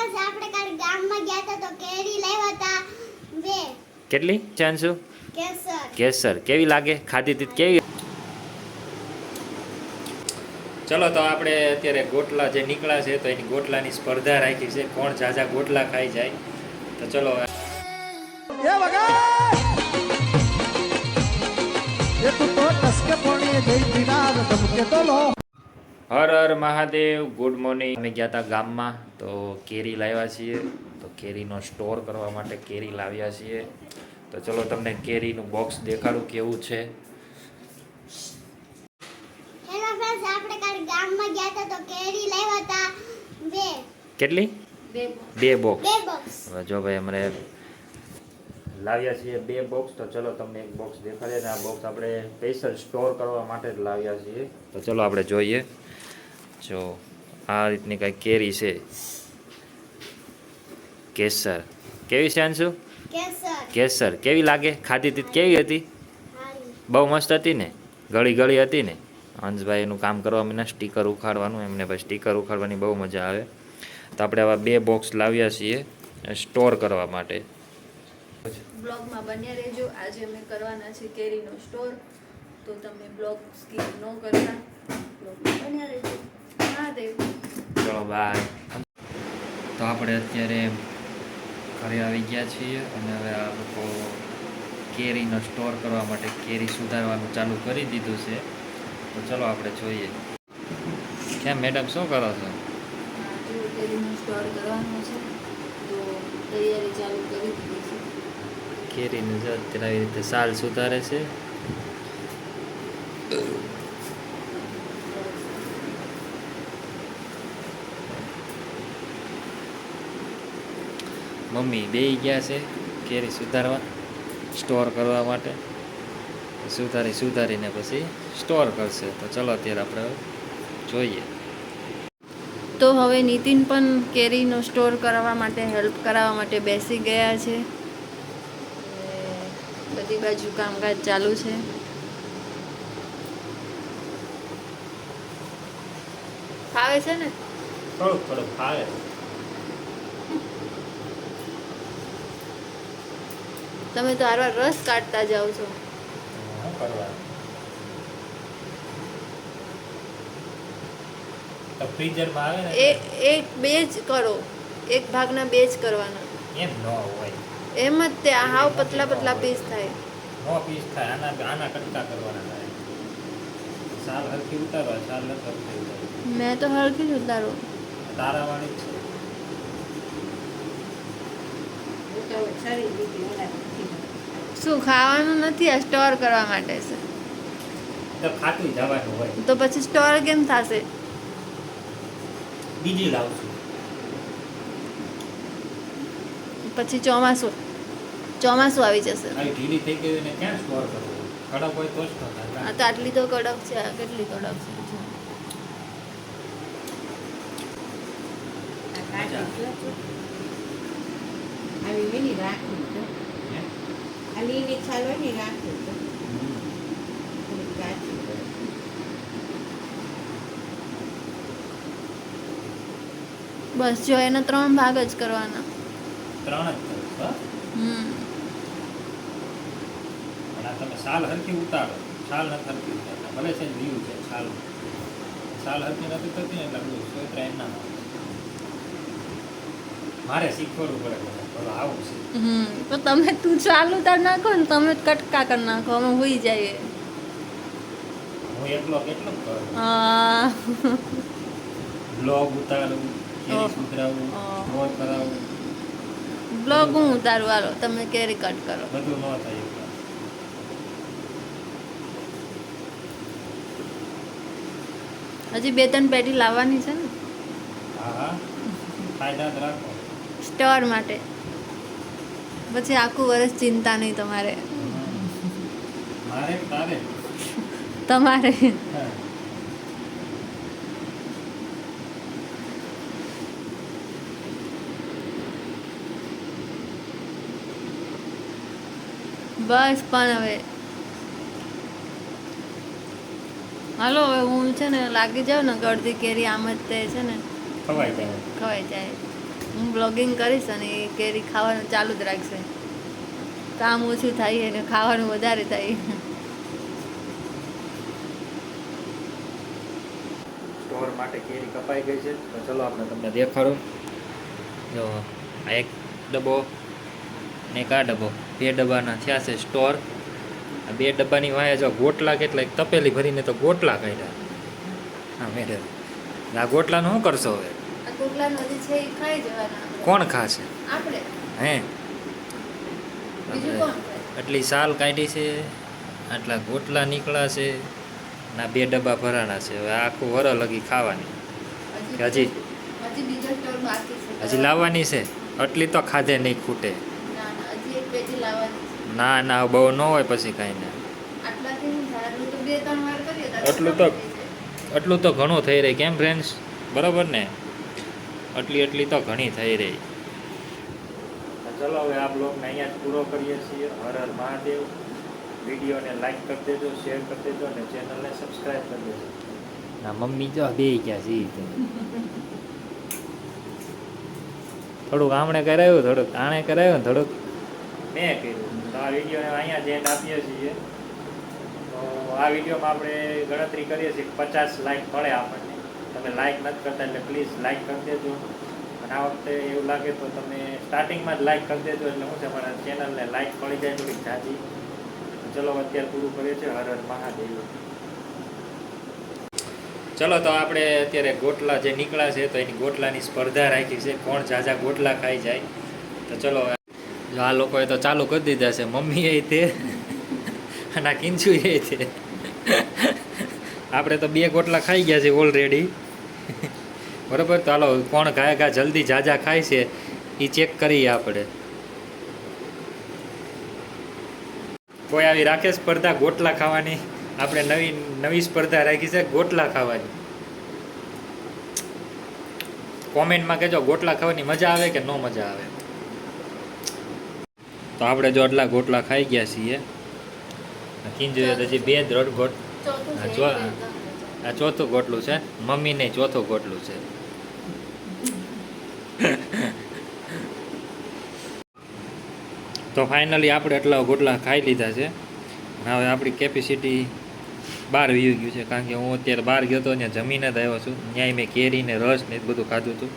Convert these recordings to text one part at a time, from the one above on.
Friends આપણે કાલ ગામમાં ગયા હતા તો કેરી લાવ્યા હતા. બે કેટલી? ચાન્સુ કેસર. કેસર. કેવી લાગે? ખાધી હતી કેવી? ચલો તો આપણે અત્યારે ગોટલા જે નીકળ્યા છે તો એની ગોટલાની સ્પર્ધા રાખી છે. કોણ ઝાઝા ગોટલા ખાઈ જાય? તો ચલો એ વગર એ તું તો ટસકે પોણી જઈ દિનાર ધમકે તો લો. હર હર મહાદેવ ગુડ મોર્નિંગ અમે ગયા હતા ગામમાં તો કેરી લાવ્યા છીએ. તો કેરીનો સ્ટોર કરવા માટે કેરી લાવ્યા છીએ. તો ચલો તમને કેરીનું બોક્સ દેખાડું કેવું છે. હેલો ફ્રેન્ડ્સ આપણે કાલ ગામમાં ગયા હતા તો કેરી લાવ્યા હતા બે. કેટલી? બે બોક્સ હવે જો ભાઈ અમારે લાવ્યા છીએ બે બોક્સ તો ચલો તમને એક બોક્સ દેખાડીએ ને આ બોક્સ આપણે સ્પેશિયલ સ્ટોર કરવા માટે જ લાવ્યા છીએ. તો ચલો આપણે જોઈએ. જો આ રીતની કાંઈ કેરી છે? કેસર. કેવી છે અંશુ? કેસર. કેસર. કેવી લાગે? ખાધી હતી કેવી હતી? બહુ મસ્ત હતી ને? ગળી ગળી હતી ને? હંસભાઈ એનું કામ કરવા મને સ્ટીકર ઉખાડવાનું એમને પછી સ્ટીકર ઉખાડવાની બહુ મજા આવે. તો આપણે આવા બે બોક્સ લાવ્યા છીએ સ્ટોર કરવા માટે. બ્લોગમાં બન્યા રહેજો. આજે અમે કરવાના છે કેરીનો સ્ટોર તો તમે બ્લોગ સ્કીપ ન કરતા. બ્લોગમાં બન્યા રહેજો. ચલો બાય તો આપણે અત્યારે ઘરે આવી ગયા છીએ અને હવે આ લોકો કેરીનો સ્ટોર કરવા માટે કેરી સુધારવાનું ચાલુ કરી દીધું છે. તો ચલો આપણે જોઈએ. કેમ મેડમ શું કરો છો. કેરીનું જો અત્યારે આવી રીતે સાલ સુધારે છે. મમ્મી બે ગયા છે કેરી સુધારવા સ્ટોર કરવા માટે. સુધારી સુધારીને પછી સ્ટોર કરશે. તો ચલો અત્યારે આપણે જોઈએ. તો હવે નીતિન પણ કેરીનો સ્ટોર કરવા માટે હેલ્પ કરાવવા માટે બેસી ગયા છે. બધી બાજુ કામકાજ ચાલુ છે. ફાવે છે ને? થોડુંક થોડુંક ફાવે. તમે તો આરવા રસ કાઢતા જાઓ છો. એક બે જ કરો. એક ભાગના બે જ કરવાના. એમ ન હોય. એમ જ તે હાવ પતલા પતલા પીસ થાય. નો પીસ થાય આના આના કટકા કરવાના થાય. સાલ હરખી ઉતારો સાલ ન હરખી મેં તો હરખી જ ઉતારું. તારા વાળી છે. શું ખાવાનું નથી આ સ્ટોર કરવા માટે છે. તો ખાતું જવાનું હોય. તો પછી સ્ટોર કેમ થશે? બીજી લાવશું. પછી ચોમાસું ચોમાસું આવી જશે. ઢીલી થઈ ગઈ ને ક્યાં સ્ટોર કરવું? કડક હોય તો આ તો આટલી તો કડક છે આ કેટલી કડક છે? આવી હે? આ લીલી છાલ હોય ને તો. બસ જો એના ત્રણ ભાગ જ કરવાના. ત્રણ જ હમ. પણ આ તમે સાલ હરકી ઉતારો. સાલ નથી હરખી ઉતારતા. ભલે છે વ્યૂ છે સાલ સાલ હરકી નથી થતી ને એટલે બધું સોયત્રા એમ ના મારે શીખવાડવું પડે બોલો આવું છે. હમ. તો તમે તું ચાલુ તાર નાખો ને તમે કટકા કરી નાખો અમે હોઈ જઈએ. બ્લોગ હું ઉતારું હાલો તમે કેરી કટ કરો. બધું ન થાય હજી બે ત્રણ પેટી લાવવાની છે ને? હા હા. ફાયદા રાખો. સ્ટોર માટે. પછી આખું વર્ષ ચિંતા નહીં તમારે. તમારે. બસ પણ હવે. હાલો હવે હું છે ને લાગી જાઉં ને ગળતી કેરી આમ જ તે છે ને. જાય. ખવાઈ જાય. હું બ્લોગિંગ કરીશ અને એ કેરી ખાવાનું ચાલુ જ રાખશે. કામ ઓછું થાય અને ખાવાનું વધારે થાય. સ્ટોર માટે કેરી કપાઈ ગઈ છે. તો ચલો આપણે તમને દેખાડું. જો, આ એક ડબ્બો ને એક આ ડબ્બો. બે ડબ્બાના થયા છે સ્ટોર આ બે ડબ્બાની વાંહે જો ગોટલા કેટલા, એક તપેલી ભરીને તો ગોટલા કાઢ્યા. હા મેડમ આ ગોટલાનું શું કરશો હવે? આ કોકલાનો જે છે એ ખાઈ જવાના કોણ ખાશે? આપણે. હે? બીજું કોણ આટલી સાલ કાઢી છે આટલા ગોટલા નીકળ્યા છે ના બે ડબ્બા ભરાણા છે. હવે આખું વર લગી ખાવાની. હજી હજી? લાવવાની છે? આટલી તો ખાધે નહીં ખૂટે. ના ના બહુ ન હોય પછી કાંઈ ને આટલું તો- આટલું તો ઘણું થઈ રહી. કેમ ફ્રેન્ડ્સ બરાબર ને? આટલી આટલી તો ઘણી થઈ રહી. ચલો હવે આ બ્લોગને અહીંયા જ પૂરો કરીએ છીએ. હર હર મહાદેવ. વિડીયોને લાઈક કરી દેજો શેર કરી દેજો અને ચેનલને સબસ્ક્રાઈબ કરી દેજો. ના મમ્મી જો બે ગયા છે થોડુંક આમણે કરાયું થોડુંક આણે કરાયું થોડુંક મેં કર્યું. તો આ વિડીયોને અહીંયા જ એન્ડ આપીએ છીએ. તો આ વિડીયોમાં આપણે ગણતરી કરીએ છીએ પચાસ લાઈક મળે આપણને. તમે લાઈક નથી કરતા એટલે પ્લીઝ લાઈક કરી દેજો. અને આ વખતે એવું લાગે તો તમે સ્ટાર્ટિંગમાં જ લાઈક કરી દેજો એટલે હું છે, મારા ચેનલને લાઈક મળી જાય થોડીક જાજી. ચલો અત્યારે પૂરું કરીએ છીએ હર હર મહાદેવ. ચલો, તો આપણે અત્યારે ગોટલા જે નીકળ્યા છે, તો એની ગોટલાની સ્પર્ધા રાખી છે. કોણ ઝાઝા ગોટલા ખાઈ જાય? તો ચલો, જો આ લોકોએ તો ચાલુ કરી દીધા છે. મમ્મી એ તે, અને આ કિંચુ એ છે આપણે તો બે ગોટલા ખાઈ ગયા છે ઓલરેડી બરાબર? તો હાલો, કોણ ગાય ગા જલ્દી ઝાઝા ખાય છે એ ચેક કરીએ આપણે. કોઈ આવી રાખે સ્પર્ધા ગોટલા ખાવાની? આપણે નવી નવી સ્પર્ધા રાખી છે, ગોટલા ખાવાની. કોમેન્ટમાં કહેજો, ગોટલા ખાવાની મજા આવે કે ન મજા આવે? તો આપણે જો આટલા ગોટલા ખાઈ ગયા છીએ. તો હજી બે દ્રઢ ગોટ આ ચોથું ગોટલું છે. મમ્મીને ચોથું ગોટલું છે. તો ફાઇનલી આપણે એટલા ગોટલા ખાઈ લીધા છે. હવે આપણી કેપેસિટી બહાર વી ગયું છે. કારણ કે હું અત્યારે બહાર ગયો હતો ત્યાં જમીને જ આવ્યો છું. ત્યાંય મેં કેરી ને રસ ને એ બધું ખાધું હતું.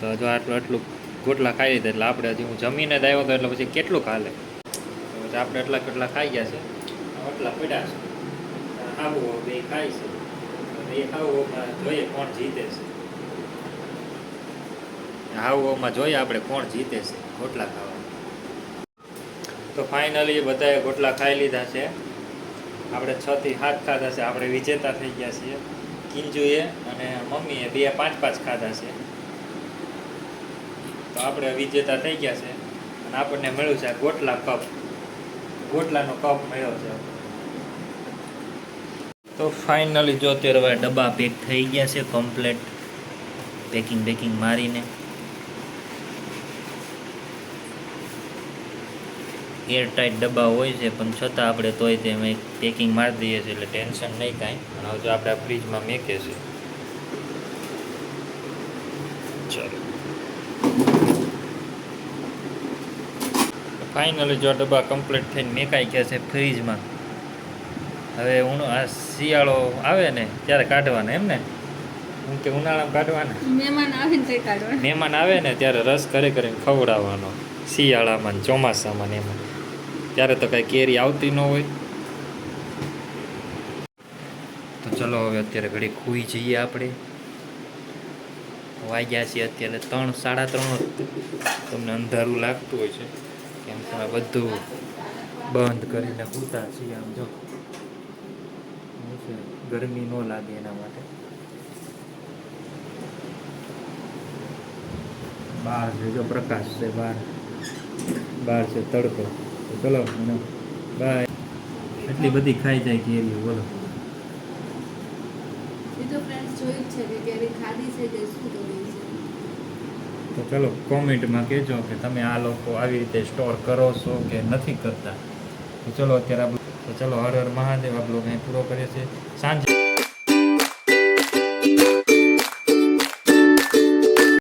તો જો આટલું આટલું ગોટલા ખાઈ લીધા એટલે આપણે હજી હું જમીને જ આવ્યો હતો એટલે પછી કેટલું ખાલે? આપણે એટલા કેટલા ખાઈ ગયા છે. આટલા પીડા છે. આવું બે ખાય છે દેખાવોમાં જોઈએ કોણ જીતે છે. આવું જોઈએ આપણે કોણ જીતે છે, ગોટલા ખાવા. તો ફાઇનલી બધાએ ગોટલા ખાઈ લીધા છે. આપણે છ થી સાત ખાધા છે. આપણે વિજેતા થઈ ગયા છીએ. કિંજુએ અને મમ્મીએ બે પાંચ પાંચ ખાધા છે. તો આપણે વિજેતા થઈ ગયા છે. અને આપણને મળ્યું છે ગોટલા કપ. ગોટલાનો કપ મળ્યો છે. તો ફાઇનલી જો અત્યારે હવે ડબ્બા પેક થઈ ગયા છે કમ્પ્લેટ પેકિંગ બેકિંગ મારીને. એર ટાઈટ ડબ્બા હોય છે, પણ છતાં આપણે તોય તેમાં પેકિંગ મારી દઈએ છીએ, એટલે ટેન્શન નહીં કાંઈ. પણ હવે જો આપણે ફ્રીજમાં મેકે છે ચાલો. ફાઇનલી જો ડબ્બા કમ્પ્લીટ થઈને મેકાઈ ગયા છે ફ્રીજમાં હવે ઉણ આ શિયાળો આવે ને ત્યારે કાઢવાના એમ ને? હું કે ઉનાળામાં કાઢવાના? મહેમાન આવે ને તે મહેમાન આવે ને ત્યારે રસ કરે કરીને ખવડાવવાનો. શિયાળામાં ને ચોમાસામાં ને એમાં. ત્યારે તો કાંઈ કેરી આવતી ન હોય. તો ચલો હવે અત્યારે ઘડી ખુઈ જઈએ આપણે. વાગ્યા છીએ અત્યારે ત્રણ સાડા ત્રણ. તમને અંધારું લાગતું હોય છે. કેમ તમે બધું બંધ કરીને સૂતા છીએ આમ જો. શું છે ગરમી ન લાગે એના માટે. બહાર છે જો પ્રકાશ છે બહાર બહાર છે તડકો. તો મને બાય. એટલી બધી ખાઈ જાય કેરી બોલો. તો ફ્રેન્ડ્સ જોયું જ છે કે કેરી ખાધી છે કે શું કર્યું છે. તો ચલો કોમેન્ટમાં કહેજો કે તમે આ લોકો આવી રીતે સ્ટોર કરો છો કે નથી કરતા. તો ચલો અત્યારે તો ચલો હર હર મહાદેવ આ બ્લોગ અહીં પૂરો કરીએ છીએ. સાંજે